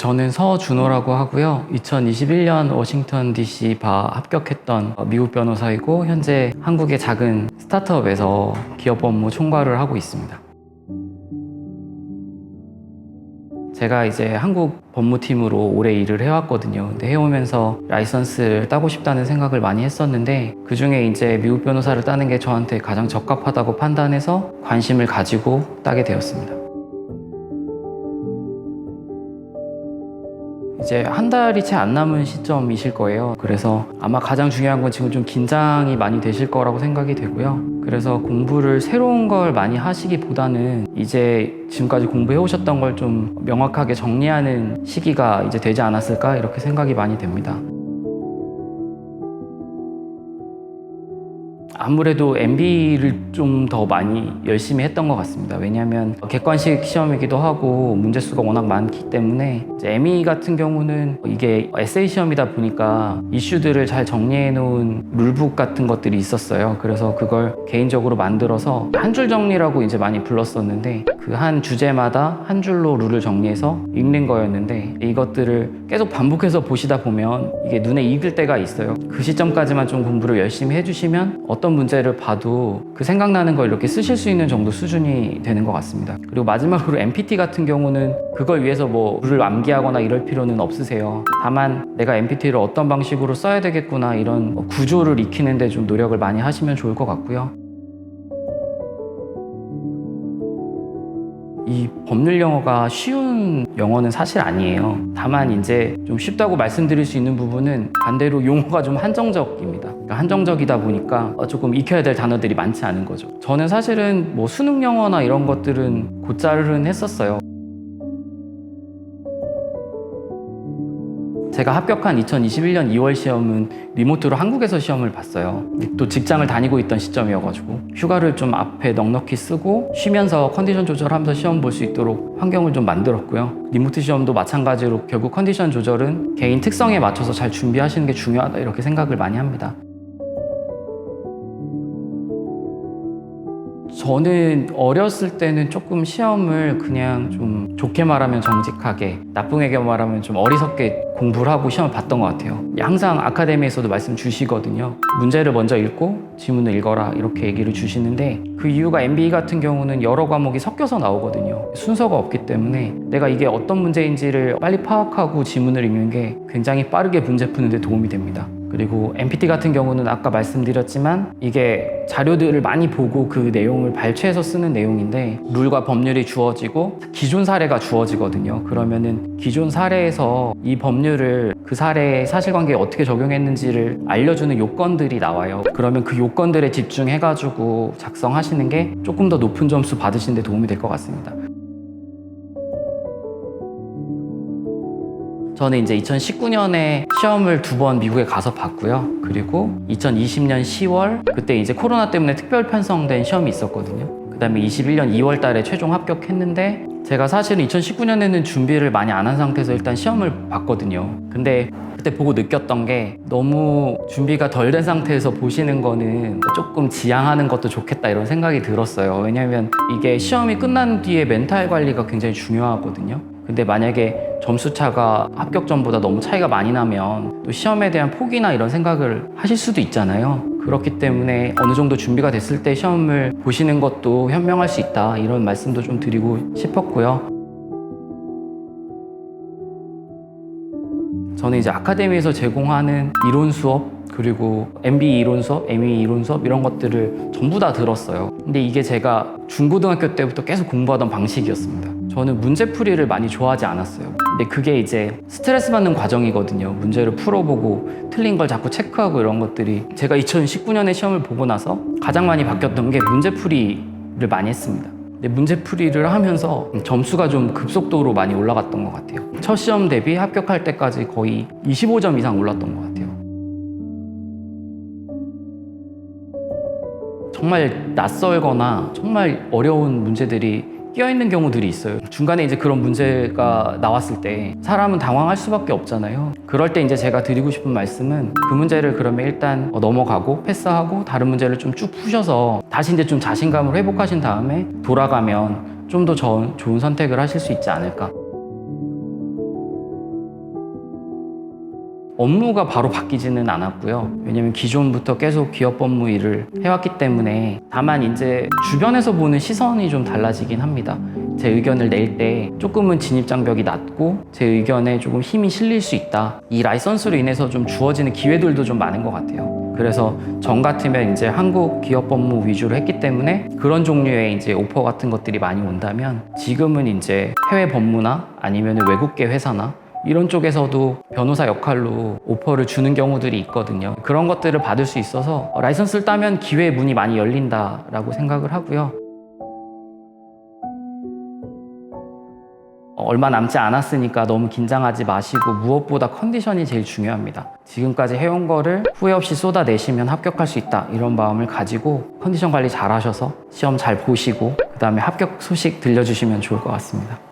저는 서준호라고 하고요. 2021년 워싱턴 DC 바 합격했던 미국 변호사이고 현재 한국의 작은 스타트업에서 기업 업무 총괄을 하고 있습니다. 제가 이제 한국 법무팀으로 오래 일을 해왔거든요. 근데 해오면서 라이선스를 따고 싶다는 생각을 많이 했었는데 그 중에 이제 미국 변호사를 따는 게 저한테 가장 적합하다고 판단해서 관심을 가지고 따게 되었습니다. 이제 한 달이 채 안 남은 시점이실 거예요. 그래서 아마 가장 중요한 건 지금 좀 긴장이 많이 되실 거라고 생각이 되고요. 그래서 공부를 새로운 걸 많이 하시기보다는 이제 지금까지 공부해 오셨던 걸 좀 명확하게 정리하는 시기가 이제 되지 않았을까 이렇게 생각이 많이 됩니다. 아무래도 MB를 좀 더 많이 열심히 했던 것 같습니다. 왜냐하면 객관식 시험이기도 하고 문제 수가 워낙 많기 때문에 ME 같은 경우는 이게 에세이 시험이다 보니까 이슈들을 잘 정리해 놓은 룰북 같은 것들이 있었어요. 그래서 그걸 개인적으로 만들어서 한 줄 정리라고 이제 많이 불렀었는데 그 한 주제마다 한 줄로 룰을 정리해서 읽는 거였는데 이것들을 계속 반복해서 보시다 보면 이게 눈에 익을 때가 있어요. 그 시점까지만 좀 공부를 열심히 해주시면 어떤 문제를 봐도 그 생각나는 걸 이렇게 쓰실 수 있는 정도 수준이 되는 것 같습니다. 그리고 마지막으로 MPT 같은 경우는 그걸 위해서 뭐 룰을 암기하거나 이럴 필요는 없으세요. 다만 내가 MPT를 어떤 방식으로 써야 되겠구나 이런 뭐 구조를 익히는데 좀 노력을 많이 하시면 좋을 것 같고요. 이 법률 영어가 쉬운 영어는 사실 아니에요. 다만 이제 좀 쉽다고 말씀드릴 수 있는 부분은 반대로 용어가 좀 한정적입니다. 그러니까 한정적이다 보니까 조금 익혀야 될 단어들이 많지 않은 거죠. 저는 사실은 뭐 수능 영어나 이런 것들은 곧잘은 했었어요. 제가 합격한 2021년 2월 시험은 리모트로 한국에서 시험을 봤어요. 또 직장을 다니고 있던 시점이어가지고 휴가를 좀 앞에 넉넉히 쓰고 쉬면서 컨디션 조절하면서 시험 볼 수 있도록 환경을 좀 만들었고요. 리모트 시험도 마찬가지로 결국 컨디션 조절은 개인 특성에 맞춰서 잘 준비하시는 게 중요하다 이렇게 생각을 많이 합니다. 저는 어렸을 때는 조금 시험을 그냥 좀 좋게 말하면 정직하게 나쁘게 말하면 좀 어리석게 공부를 하고 시험을 봤던 것 같아요. 항상 아카데미에서도 말씀 주시거든요. 문제를 먼저 읽고 지문을 읽어라 이렇게 얘기를 주시는데 그 이유가 MBE 같은 경우는 여러 과목이 섞여서 나오거든요. 순서가 없기 때문에 내가 이게 어떤 문제인지를 빨리 파악하고 지문을 읽는 게 굉장히 빠르게 문제 푸는 데 도움이 됩니다. 그리고 MPT 같은 경우는 아까 말씀드렸지만 이게 자료들을 많이 보고 그 내용을 발췌해서 쓰는 내용인데 룰과 법률이 주어지고 기존 사례가 주어지거든요. 그러면은 기존 사례에서 이 법률을 그 사례의 사실관계에 어떻게 적용했는지를 알려주는 요건들이 나와요. 그러면 그 요건들에 집중해가지고 작성하시는 게 조금 더 높은 점수 받으시는 데 도움이 될 것 같습니다. 저는 이제 2019년에 시험을 두 번 미국에 가서 봤고요. 그리고 2020년 10월 그때 이제 코로나 때문에 특별 편성된 시험이 있었거든요. 그다음에 21년 2월 달에 최종 합격했는데 제가 사실은 2019년에는 준비를 많이 안 한 상태에서 일단 시험을 봤거든요. 근데 그때 보고 느꼈던 게 너무 준비가 덜 된 상태에서 보시는 거는 조금 지양하는 것도 좋겠다 이런 생각이 들었어요. 왜냐하면 이게 시험이 끝난 뒤에 멘탈 관리가 굉장히 중요하거든요. 근데 만약에 점수 차가 합격 전보다 너무 차이가 많이 나면 또 시험에 대한 포기나 이런 생각을 하실 수도 있잖아요. 그렇기 때문에 어느 정도 준비가 됐을 때 시험을 보시는 것도 현명할 수 있다. 이런 말씀도 좀 드리고 싶었고요. 저는 이제 아카데미에서 제공하는 이론 수업 그리고 MB 이론 수업, ME 이론 수업 이런 것들을 전부 다 들었어요. 근데 이게 제가 중고등학교 때부터 계속 공부하던 방식이었습니다. 저는 문제풀이를 많이 좋아하지 않았어요. 근데 그게 이제 스트레스 받는 과정이거든요. 문제를 풀어보고 틀린 걸 자꾸 체크하고 이런 것들이 제가 2019년에 시험을 보고 나서 가장 많이 바뀌었던 게 문제풀이를 많이 했습니다. 근데 문제풀이를 하면서 점수가 좀 급속도로 많이 올라갔던 것 같아요. 첫 시험 대비 합격할 때까지 거의 25점 이상 올랐던 것 같아요. 정말 낯설거나 정말 어려운 문제들이 끼어있는 경우들이 있어요. 중간에 이제 그런 문제가 나왔을 때 사람은 당황할 수밖에 없잖아요. 그럴 때 이제 제가 드리고 싶은 말씀은 그 문제를 그러면 일단 넘어가고 패스하고 다른 문제를 좀 쭉 푸셔서 다시 이제 좀 자신감을 회복하신 다음에 돌아가면 좀 더 좋은 선택을 하실 수 있지 않을까. 업무가 바로 바뀌지는 않았고요. 왜냐면 기존부터 계속 기업 업무 일을 해왔기 때문에 다만 이제 주변에서 보는 시선이 좀 달라지긴 합니다. 제 의견을 낼 때 조금은 진입 장벽이 낮고 제 의견에 조금 힘이 실릴 수 있다. 이 라이선스로 인해서 좀 주어지는 기회들도 좀 많은 것 같아요. 그래서 전 같으면 이제 한국 기업 업무 위주로 했기 때문에 그런 종류의 이제 오퍼 같은 것들이 많이 온다면 지금은 이제 해외 법무나 아니면 외국계 회사나 이런 쪽에서도 변호사 역할로 오퍼를 주는 경우들이 있거든요. 그런 것들을 받을 수 있어서 라이선스를 따면 기회의 문이 많이 열린다라고 생각을 하고요. 어, 얼마 남지 않았으니까 너무 긴장하지 마시고 무엇보다 컨디션이 제일 중요합니다. 지금까지 해온 거를 후회 없이 쏟아내시면 합격할 수 있다 이런 마음을 가지고 컨디션 관리 잘 하셔서 시험 잘 보시고 그 다음에 합격 소식 들려주시면 좋을 것 같습니다.